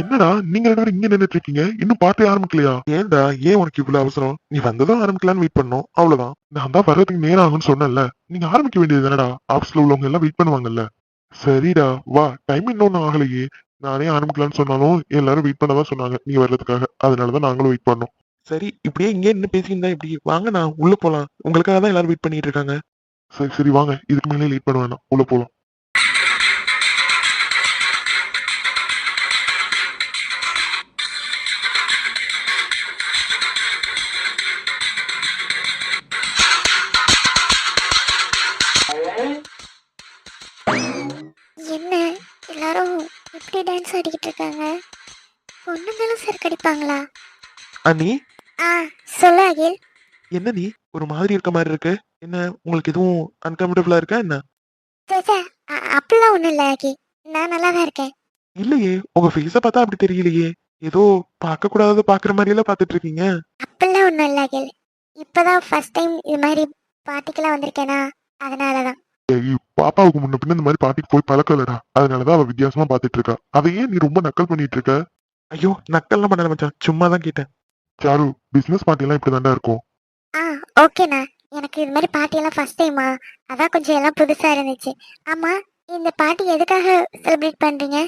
என்னடா நீங்க ரெண்டு பேரும் இங்க நின்றுட்டு இருக்கீங்க? இன்னும் பார்ட்டி ஆரம்பிக்கலையா? ஏன்டா ஏன் உனக்கு இவ்வளவு அவசரம்? நீ வந்ததும் ஆரம்பிக்கலாம்னு வெயிட் பண்ணோம் அவ்வளவுதான். நான் தான் வர்றதுக்கு நேரம் ஆகும்னு சொன்னேன்ல. நீங்க ஆரம்பிக்க வேண்டியது என்னடா? ஆபீஸ்ல உள்ளவங்க எல்லாம் வெயிட் பண்ணுவாங்கல்ல. சரிடா வா டைம் இன்னொன்னு ஆகலையே. நானே ஆரம்பிக்கலாம்னு சொன்னாலும் எல்லாரும் வெயிட் பண்ணதான் சொன்னாங்க நீ வர்றதுக்காக. அதனாலதான் நாங்களும் வெயிட் பண்ணோம். சரி இப்படியே இங்கே என்ன பேசியிருந்தா இப்படி வாங்க நான் உள்ள போலாம். உங்களுக்காக தான் எல்லாரும் வெயிட் பண்ணிட்டு இருக்காங்க. சரி சரி வாங்க. இதுக்கு மேலே லேட் பண்ண வேணாம். உள்ள போலாம். என்ன? எல்லாரும் இப்படி டான்ஸ் ஆடிக்கிட்டு இருக்காங்க? பொண்ணுங்களும் சார் கடிப்பாங்களா அண்ணி ஆ சொல்லு அகில். என்ன நீ? ஒரு மாதிரி இருக்க மாதிரி இருக்கு. என்ன உங்களுக்கு எதுவும் அன்கம்ஃபர்டபுளா இருக்கா என்ன? சேச்சா அப்படிலாம் ஒன்றும் இல்லை அகி. நான் நல்லா தான் இருக்கேன். இல்லையே உங்க ஃபேஸ பார்த்தா அப்படி தெரியலையே. ஏதோ பார்க்க கூடாதது பாக்குற மாதிரி எல்லாம் பாத்துட்டு இருக்கீங்க. அப்படிலாம் ஒன்றும் இல்லை அகில். இப்போதான் ஃபர்ஸ்ட் டைம் இது மாதிரி பார்ட்டிக்கெல்லாம் வந்திருக்கேனா? அதனால தான் பாப்பாவுக்கு முன்ன பின்ன இந்த மாதிரி பாட்டிக்கு போய் பழக்கம் இல்லடா அதனாலதான் அவ வித்தியாசமா பாத்துட்டு இருக்கா. ஏன் நீ ரொம்ப நக்கல் பண்ணிட்டு இருக்க? ஐயோ நக்கல்லாம் பண்ணல மச்சான். சும்மா தான் கேட்டேன். சாரு பிசினஸ் பார்ட்டி எல்லாம் இப்படி இருக்கும். ஆ ஓகேண்ணா. எனக்கு இது மாதிரி பார்ட்டியெல்லாம் ஃபர்ஸ்ட் டைமா அதான் கொஞ்சம் எல்லாம் புதுசாக இருந்துச்சு. ஆமாம் இந்த பார்ட்டி எதுக்காக செலிப்ரேட் பண்ணுறீங்க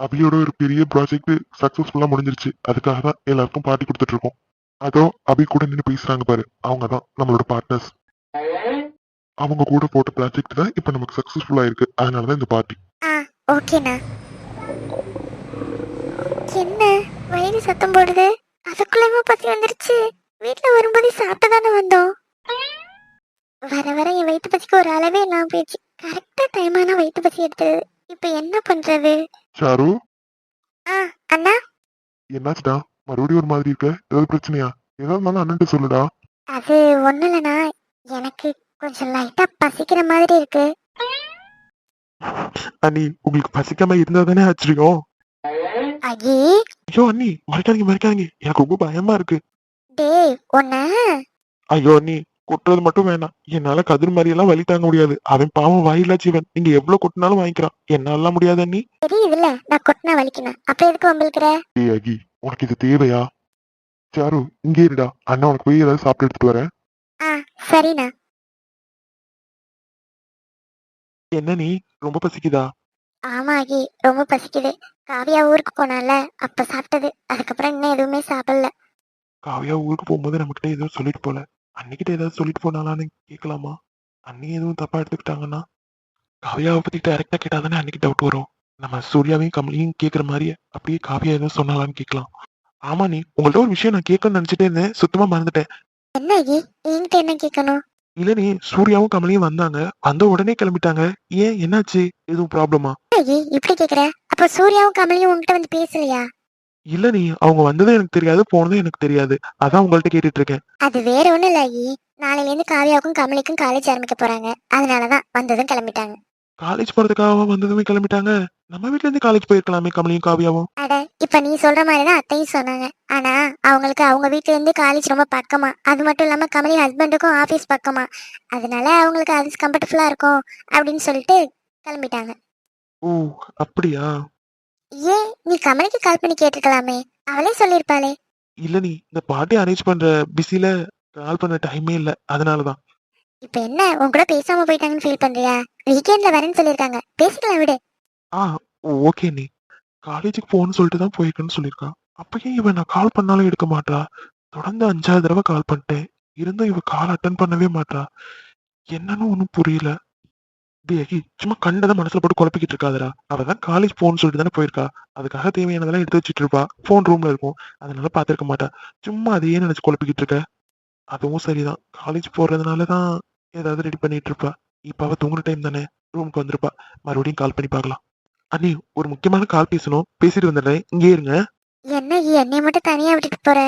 அபியோட ஒரு பெரிய ப்ராஜெக்ட் சக்சஸ்ஃபுல்லா முடிஞ்சிருச்சு. அதுக்காக தான் எல்லாருக்கும் பார்ட்டி கொடுத்துட்டு இருக்கோம். அதோ அபி கூட நின்று பேசுறாங்க பாரு. அவங்க தான் நம்மளோட பார்ட்னர்ஸ் அவங்க கூட போட்ட ப்ராஜெக்ட் தான் இப்போ நமக்கு சக்சஸ்ஃபுல்லா இருக்கு அதனாலதான் இந்த பார்ட்டி ஆ ஓகேண்ணா. என்ன? வயிறு சத்தம் போடுது. அதுக்குள்ளேயுமே பசி வந்துருச்சு. வீட்டில் வரும்போது சாப்பிட்டு தானே வந்தோம். வர வர என் வயிற்று பசிக்கு ஒரு அளவே இல்லாமல் போயிடுச்சு. கரெக்டாக டைமான வயிற்று பசி எடுத்தது. இப்போ என்ன பண்ணுறது சாரு? ஆ அண்ணா? என்னாச்சுடா? மறுபடியும் ஒரு மாதிரி இருக்க? ஏதாவது பிரச்சனையா? ஏதாவது இருந்தாலும் அண்ணன்ட்டு சொல்லுடா. அது ஒன்றும் இல்லைண்ணா எனக்கு கொஞ்சம் லைட்டாக பசிக்கிற மாதிரி இருக்கு. அண்ணி உங்களுக்கு பசிக்காம இருந்தா தானே ஆச்சரியம்? ஐயே ஐயோ அண்ணி மறைக்காதீங்க மறைக்காதீங்க. எனக்கு ரொம்ப பயமா இருக்கு. டேய் ஒன்ன ஐயோ அண்ணி கொட்டுறது மட்டும் வேணாம். என்னால கதிர் மாதிரி எல்லாம் வலி தாங்க முடியாது. அவன் பாவம் வாயில்லா ஜீவன். நீங்க எவ்வளவு கொட்டினாலும் வாங்கிக்கிறான். என்னால முடியாது அண்ணி. தெரியுதுல்ல நான் கொட்டினா வலிக்கணும் அப்புறம் எதுக்கு வம்பிழுக்கிற? ஏய் அகி உனக்கு இது தேவையா? சாரு இங்கே இருடா. அண்ணா உனக்கு போய் ஏதாவது சாப்பிட்டு எடுத்துட்டு வரேன். ஆ சரிண்ணா. என்ன நீ? ரொம்ப பசிக்குதா? ஆமா ஆகி ரொம்ப பசிக்குது. காவியா ஊருக்கு போனால அப்ப சாப்பிட்டது. அதுக்கப்புறம் இன்னும் எதுவுமே சாப்பிடல. காவியா ஊருக்கு போகும்போது நம்மகிட்ட ஏதோ சொல்லிட்டு போல. அன்னிக்கிட்ட ஏதாவது சொல்லிட்டு போனாலான்னு கேட்கலாமா அண்ணி எதுவும் தப்பா எடுத்துக்கிட்டாங்கன்னா? காவியாவை பத்தி டைரக்டா கேட்டா தானே அன்னைக்கு டவுட் வரும். நம்ம சூர்யாவையும் கமலையும் கேட்குற மாதிரி அப்படியே காவியா எதுவும் சொன்னாலான்னு கேட்கலாம் ஆமா நீ. உங்கள்ட்ட ஒரு விஷயம் நான் கேட்கணும்னு நினைச்சிட்டே இருந்தேன். சுத்தமா மறந்துட்டேன். என்ன ஆகி என்கிட்ட என்ன கேட்கணும்? இல்ல நீ சூர்யாவும் கமலையும் வந்தாங்க. வந்த உடனே கிளம்பிட்டாங்க. ஏன்? என்னாச்சு? எதுவும் ப்ராப்ளமா இப்படி கேக்குற? அப்ப சூர்யாவும் கமலையும் உன்கிட்ட வந்து பேசலையா? இல்ல நீ அவங்க வந்ததும் எனக்கு தெரியாது போனதும் எனக்கு தெரியாது. அதான் உங்கள்ட்ட கேட்டுட்டு இருக்கேன் அது வேற ஒண்ணும் இல்ல நாளையில இருந்து காவியாவுக்கும் கமலிக்கும் காலேஜ் ஆரம்பிக்க போறாங்க. அதனாலதான் வந்ததும் கிளம்பிட்டாங்க. காலேஜ் போறதுக்காக வந்ததுமே கிளம்பிட்டாங்க. நம்ம வீட்ல இருந்து காலேஜ் போயிருக்கலாமே கமலையும் காவியாவும். அட இப்ப நீ சொல்ற மாதிரிதான் அத்தையும் சொன்னாங்க. ஆனா அவங்களுக்கு அவங்க வீட்ல இருந்து காலேஜ் ரொம்ப பக்கமா. அது மட்டும் இல்லாம கமலி ஹஸ்பண்டுக்கும் ஆபீஸ் பக்கமா. அதனால அவங்களுக்கு அது கம்ஃபர்டபுளா இருக்கும் அப்படின்னு சொல்லிட்டு கிளம்பிட்டாங்க. ஓ அப்படியா? ஏன்? நீ கமலிக்கு கால் பண்ணி கேட்டிருக்கலாமே. அவளே சொல்லியிருப்பாளே. இல்ல நீ இந்த பார்ட்டி அரேஞ்ச் பண்ற பிஸில கால் பண்ண டைமே இல்ல. அதனாலதான். இப்ப என்ன? உன் கூட பேசாம போயிட்டாங்கன்னு ஃபீல் பண்றியா? வீக்கெண்ட்ல வரேன்னு சொல்லியிருக்காங்க. பேசிக்கலாம் விடு. ஆ ஓகே நீ. காலேஜுக்கு போகணும்னு சொல்லிட்டு தான் போயிருக்கேன்னு சொல்லியிருக்கா. அப்பயே இவன் நான் கால் பண்ணாலும் எடுக்க மாட்டா தொடர்ந்து அஞ்சாவது தடவை கால் பண்ணிட்டேன். இருந்தும் இவ கால் அட்டன் பண்ணவே மாட்டா என்னன்னு ஒன்றும் புரியல. டேய் சும்மா கண்டதை மனசுல போட்டு குழப்பிக்கிட்டு இருக்காதடா. அவ தான் காலேஜ் போகணும்னு சொல்லிட்டு தானே போயிருக்கா. அதுக்காக தேவையானதெல்லாம் எடுத்து வச்சுட்டு இருப்பா. ஃபோன் ரூம்ல இருக்கும். அதனால பார்த்துருக்க மாட்டா. சும்மா அதையே நினைச்சு குழப்பிக்கிட்டு இருக்க. அதுவும் சரிதான். காலேஜ் போறதுனால தான் ஏதாவது ரெடி பண்ணிட்டு இருப்பா இப்ப அவ தூங்குற டைம் தானே. ரூமுக்கு வந்திருப்பா. மறுபடியும் கால் பண்ணி பார்க்கலாம். அண்ணி ஒரு முக்கியமான கால் பேசணும். பேசிட்டு வந்துடுறேன். இங்கே இருங்க. என்ன ஈ, என்னைய மட்டும் தனியா விட்டுட்டு போற?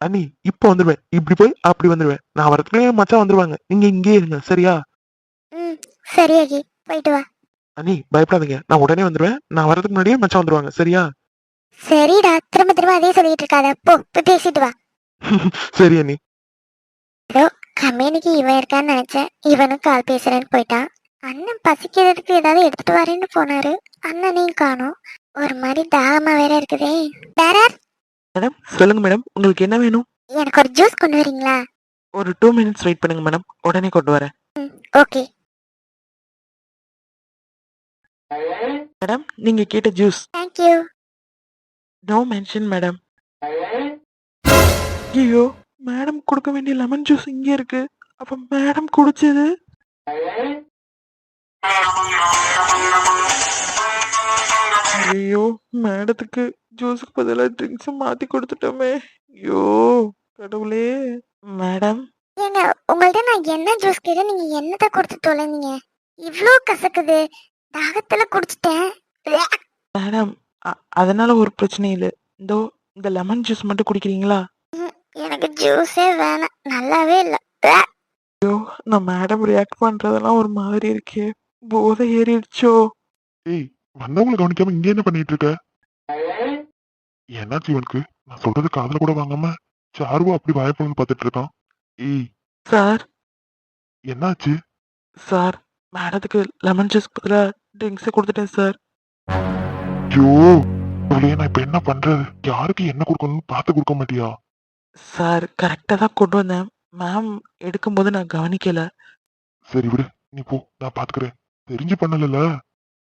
அண்ணி இப்போ வந்துடுவேன் இப்படி போய் அப்படி வந்துடுவேன் நான் வரதுக்குள்ளே மச்சான் வந்துருவாங்க. நீங்க இங்கே இருங்க. சரியா? ம் சரி ஆகி போயிட்டு வா. அண்ணி பயப்படாதீங்க. நான் உடனே வந்துடுவேன் நான் வரதுக்கு முன்னாடியே மச்சான் வந்துருவாங்க. சரியா? சரிடா. திரும்ப திரும்ப அதே சொல்லிட்டு இருக்காத. போ போய் பேசிட்டு வா. சரி அண்ணி. கம்பெனிக்கு இவன் இருக்கான்னு நினைச்சேன். இவனும் கால் பேசுறேன்னு போயிட்டான். அண்ணன் பசிக்கிறதுக்கு ஏதாவது எடுத்துட்டு வரேன்னு போனாரு. அண்ணனையும் காணோம். ஒரு மாதிரி தாகமா வேற இருக்குதே. டேரர்! மேடம் சொல்லுங்க மேடம். உங்களுக்கு என்ன வேணும்? எனக்கு ஒரு ஜூஸ் கொண்டு வரீங்களா? ஒரு டூ மினிட்ஸ் வெயிட் பண்ணுங்க மேடம். உடனே கொண்டு வரேன். ஓகே. மேடம் நீங்க கேட்ட juice. Thank you no mention madam. ஐயோ! மேடம் கொடுக்க வேண்டிய லெமன் ஜூஸ் இங்க இருக்கு. அப்ப மேடம் குடிச்சது? ஐயோ மேடத்துக்கு ஜூஸுக்கு பதிலாக ட்ரிங்க்ஸ் மாத்தி கொடுத்துட்டோமே. ஐயோ கடவுளே. மேடம் ஏங்க உங்கள்ட்ட நான் என்ன ஜூஸ் கேட்டேன்? நீங்க என்னத்தை கொடுத்து தொலைந்தீங்க? இவ்ளோ கசக்குது. தாகத்துல குடிச்சிட்டேன். மேடம் அதனால ஒரு பிரச்சனையும் இல்லை. இதோ இந்த லெமன் ஜூஸ் மட்டும் குடிக்கிறீங்களா? எனக்கு ஜூஸே வேணாம். நல்லாவே இல்ல. ஐயோ நான் மேடம் ரியாக்ட் பண்றதெல்லாம் ஒரு மாதிரி இருக்கே. போதை ஏறிடுச்சோ. ஏய் வந்தவங்களை கவனிக்காம இங்க என்ன பண்ணிட்டு இருக்க? என்னாச்சு இவனுக்கு? நான் சொல்றது காதுல கூட வாங்காம சாருவா அப்படி வாய்ப்புன்னு பார்த்துட்டு இருக்கான். ஏய். சார். என்னாச்சு? சார் மேடத்துக்கு லெமன் ஜூஸ் பதிலாக ட்ரிங்க்ஸை கொடுத்துட்டேன் சார். ஐயோ இவளையே நான் இப்ப என்ன பண்றது? யாருக்கு என்ன கொடுக்கணும்னு பார்த்து கொடுக்க மாட்டியா? சார் கரெக்டாக தான் கொண்டு வந்தேன். மேம் எடுக்கும்போது நான் கவனிக்கல. சரி விடு நீ போ நான் பாத்துக்கிறேன். தெரிஞ்சு பண்ணல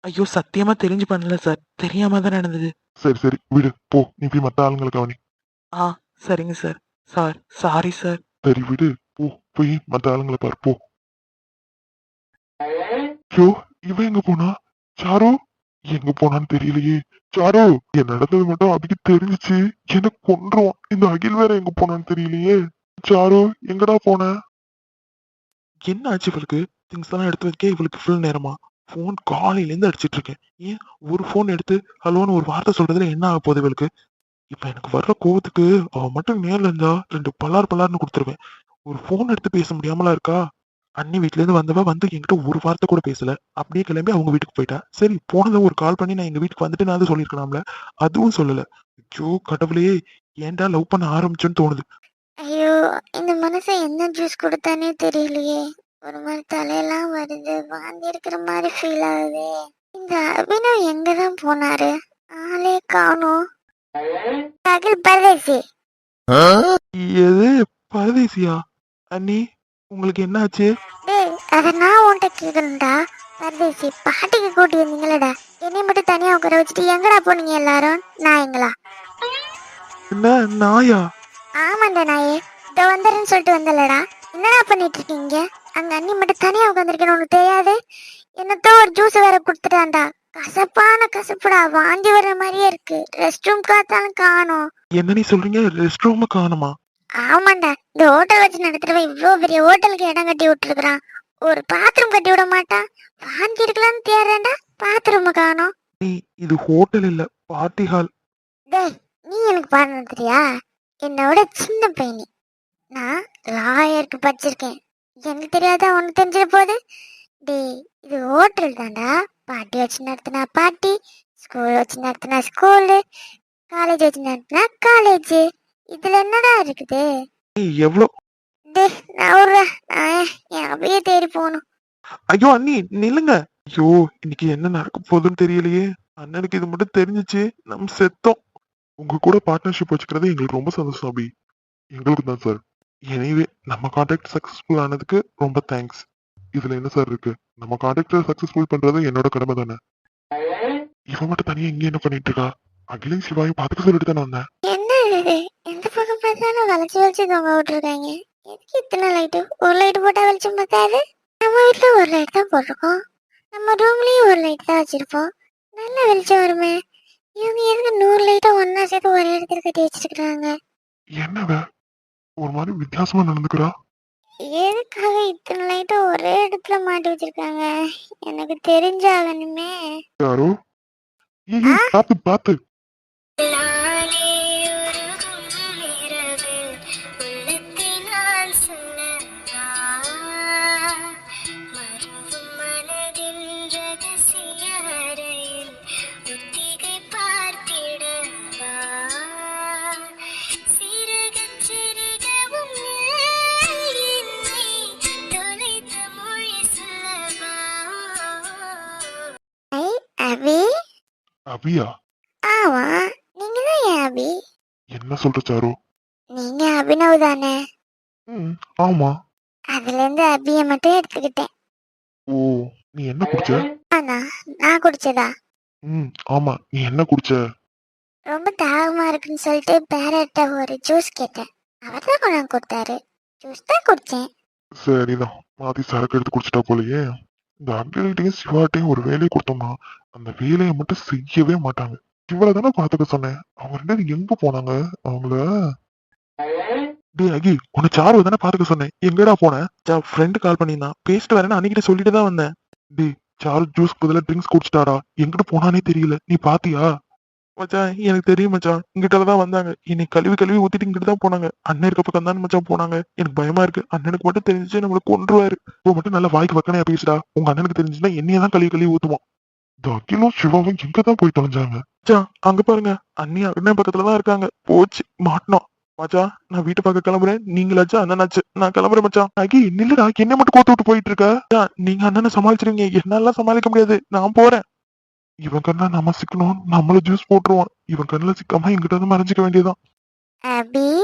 ஐயோ சத்தியமா தெரிஞ்சு பண்ணல சார். தெரியாம தான் நடந்தது. சரி சரி விடு போ நீ போய் மத்த ஆளுங்களை கவனி. ஆ சரிங்க சார். Sir sorry sir. சரி விடு போ போய் மத்த ஆளுங்களை பாரு போ. ஐயோ இவன் எங்க போனா? சாரு? எங்க போனான்னு தெரியலையே. சாரு என் நடந்தது மட்டும் அதுக்கு தெரிஞ்சுச்சு. எனக்கு கொன்றோம். இந்த அகில் வேற எங்க போனான்னு தெரியலையே. சாரு எங்கடா போன? என்ன ஆச்சு இவளுக்கு? திங்ஸ் எல்லாம் எடுத்து வைக்க இவளுக்கு ஃபுல் நேரமா? ஃபோன் காலையில இருந்து அடிச்சிட்டு இருக்கேன். ஏன் ஒரு ஃபோன் எடுத்து ஹலோன்னு ஒரு வார்த்தை சொல்றதுல என்ன ஆக போகுது இவளுக்கு? இப்ப எனக்கு வர்ற கோவத்துக்கு அவ மட்டும் நேர்ல இருந்தா ரெண்டு பல்லார் பல்லார்னு கொடுத்துருவேன். ஒரு ஃபோன் எடுத்து பேச முடியாமலா இருக்கா? அண்ணி வீட்ல இருந்து வந்தவ வந்து என்கிட்ட ஒரு வார்த்தை கூட பேசல. அப்படியே கிளம்பி அவங்க வீட்டுக்கு போயிட்டா. சரி போனதை ஒரு கால் பண்ணி நான் எங்க வீட்டுக்கு வந்துட்டு நான் அதை சொல்லியிருக்கலாம்ல. அதுவும் சொல்லல. ஐயோ கடவுளே ஏன்டா லவ் பண்ண ஆரம்பிச்சோன்னு தோணுது. ஐயோ இந்த மனுஷன் என்ன ஜூஸ் கொடுத்தானே தெரியலையே. ஒரு மாதிரி தலையெல்லாம் வருது வாந்தி இருக்கிற மாதிரி ஃபீல் ஆகுது. இந்த அபினவ் எங்க தான் போனாரு? ஆளே காணோம். பரதேசி. எது பரதேசியா? அண்ணி? உங்களுக்கு என்னாச்சு? டேய் அதை நான் உன்கிட்ட கேட்கணும்டா பரதேசி பாட்டிக்கு கூட்டி வந்தீங்களடா என்னை மட்டும் தனியா உட்கார வச்சுட்டு எங்கடா போனீங்க எல்லாரும்? நான் எங்களா? என்ன நாயா? ஆமாண்டா நாயே. இதோ வந்துடுறேன்னு சொல்லிட்டு வந்தலடா என்னடா பண்ணிட்டு இருக்கீங்க அங்க அண்ணி மட்டும் தனியா உட்காந்துருக்கேன்னு உனக்கு தெரியாது? என்னத்தோ ஒரு ஜூஸ் வேற கொடுத்துட்டான்டா. கசப்பான கசப்புடா. வாந்தி வர்ற மாதிரியே இருக்கு. ரெஸ்ட் ரூம் காத்தாலும் காணோம். என்ன நீ சொல்றீங்க? ரெஸ்ட் ரூம் காணுமா? ஆமாண்டா இந்த ஹோட்டல் வச்சு நடத்துறவன் இவ்வளோ பெரிய ஹோட்டலுக்கு இடம் கட்டி விட்டுருக்கான் ஒரு பாத்ரூம் கட்டி விட மாட்டான். வாந்தி இருக்கலாம்னு தேடுறேன்டா பாத்ரூம் காணோம். நீ இது ஹோட்டல் இல்ல பார்ட்டி ஹால் டேய் நீ எனக்கு பாடம் நடத்துறியா? என்னோட சின்ன பையனி நான் லாயருக்கு படிச்சிருக்கேன். எனக்கு தெரியாதா உனக்கு தெரிஞ்சிட போகுது? டேய் இது ஹோட்டல் தான்டா. பாட்டி வச்சு நடத்தினா பாட்டி ஸ்கூல் வச்சு நடத்தினா ஸ்கூலு காலேஜ் வச்சு நடத்தினா காலேஜ் இதுல என்னடா இருக்குது? எவ்வளோ டேய் நான் ஒரு நான் என் அப்படியே தேடி போகணும். ஐயோ அண்ணி நில்லுங்க. ஐயோ இன்னைக்கு என்ன நடக்க போகுதுன்னு தெரியலையே. அண்ணனுக்கு இது மட்டும் தெரிஞ்சுச்சு. நம்ம செத்தோம். உங்க கூட பார்ட்னர்ஷிப் வச்சுக்கிறது எங்களுக்கு ரொம்ப சந்தோஷம் அபி எங்களுக்கு தான் சார் எனிவே நம்ம கான்டாக்ட் சக்சஸ்ஃபுல் ஆனதுக்கு ரொம்ப தேங்க்ஸ் இதுல என்ன சார் இருக்கு? நம்ம கான்டாக்டை சக்சஸ்ஃபுல் பண்றது என்னோட கடமை தானே இவன் மட்டும் தனியா இங்க என்ன பண்ணிட்டு இருக்கா? அகிலையும் சிவாயும் பாத்துக்க சொல்லிட்டு தானே வந்தேன். பார்த்தாலும் வளைச்சு வளைச்சு தொங்க விட்டுருக்காங்க? எதுக்கு இத்தனை லைட்டு ஒரு லைட் போட்டா வெளிச்சம் பார்த்தாது நம்ம வீட்ல ஒரு லைட் தான் போட்டிருக்கோம். நம்ம ரூம்லயும் ஒரு லைட் தான் வச்சிருப்போம். நல்ல வெளிச்சம் வருமே. இவங்க எதுக்கு நூறு லைட்டை ஒன்னா சேர்த்து ஒரே இடத்துல கட்டி வச்சிருக்காங்க என்னவ ஒரு மாதிரி வித்தியாசமா நடந்துக்கிறா எதுக்காக இத்தனை லைட்டை ஒரே இடத்துல மாட்டி வச்சிருக்காங்க? எனக்கு தெரிஞ்சாகணுமே யாரோ? ஏய், ஏய், அபியா? ஆமா நீங்க தான் என் அபி? என்ன சொல்ற சாரு? நீங்க அபினவ் தானே ம் ஆமா. அதுல இருந்து அபிய மட்டும் எடுத்துக்கிட்டேன். ஓ நீ என்ன குடிச்ச? ஆனா நான் குடிச்சதா? ம் ஆமா நீ என்ன குடிச்ச? ரொம்ப தாகமா இருக்குன்னு சொல்லிட்டு பேரட்ட ஒரு ஜூஸ் கேட்டேன். அவர் தான் கொண்டாந்து கொடுத்தாரு. ஜூஸ் தான் குடிச்சேன். சரிதான் மாத்தி சரக்கு எடுத்து குடிச்சிட்டா போலயே. இந்த அங்கிள்கிட்டையும் சிவாட்டையும் ஒரு வேலையை கொடுத்தோம்னா அந்த வேலையை மட்டும் செய்யவே மாட்டாங்க. இவ்வளவு தானே பாத்துக்க சொன்னேன். அவங்க ரெண்டு எங்க போனாங்க? அவங்கள? டேய் அகி உன்னை சாரு தானே பாத்துக்க சொன்னேன். எங்கடா போன? சா ஃப்ரெண்டு கால் பண்ணியிருந்தான். பேசிட்டு வரேன்னு அன்னைக்கிட்ட சொல்லிட்டு தான் வந்தேன். டே சாரு ஜூஸ் பதிலா ட்ரிங்க்ஸ் குடிச்சிட்டாரா? எங்கிட்ட போனானே தெரியல. நீ பாத்தியா? மச்சான் எனக்கு தெரியும் மச்சான். இங்கிட்ட தான் வந்தாங்க. இன்னைக்கு கழுவி கழுவி ஊத்திட்டு இங்கிட்டு தான் போனாங்க. அண்ணன் இருக்க பக்கம் தான் மச்சான் போனாங்க. எனக்கு பயமா இருக்கு. அண்ணனுக்கு மட்டும் தெரிஞ்சு நம்மள கொன்றுவாரு. இப்போ மட்டும் நல்லா வாய்க்கு வக்கனையா பேசுடா. உங்க அண்ணனுக்கு தெரிஞ்சுன்னா என்னைய தான் கழுவி கழுவி ஊத்துவான். இந்த அகிலும் சிவாவும் எங்க தான் போய் தொலைஞ்சாங்க. மச்சான் அங்க பாருங்க. அண்ணி அண்ணன் பக்கத்துல தான் இருக்காங்க. போச்சு மாட்டினோம். மச்சான் நான் வீட்டு பக்கம் கிளம்புறேன். நீங்களாச்சும் அண்ணனாச்சு. நான் கிளம்புறேன் மச்சான். அகி நில்லுடா என்ன மட்டும் கோத்து விட்டு போயிட்டு இருக்க? நீங்க அண்ணனை சமாளிச்சிருவீங்க. என்னால சமாளிக்க முடியாது. நான் போறேன். இவன் கண்ணா நம்ம சிக்கணும் நம்மள ஜூஸ் போட்டுருவான். இவன் கண்ணுல சிக்காம எங்கிட்ட வந்து மறைஞ்சிக்க வேண்டியதுதான். அபி?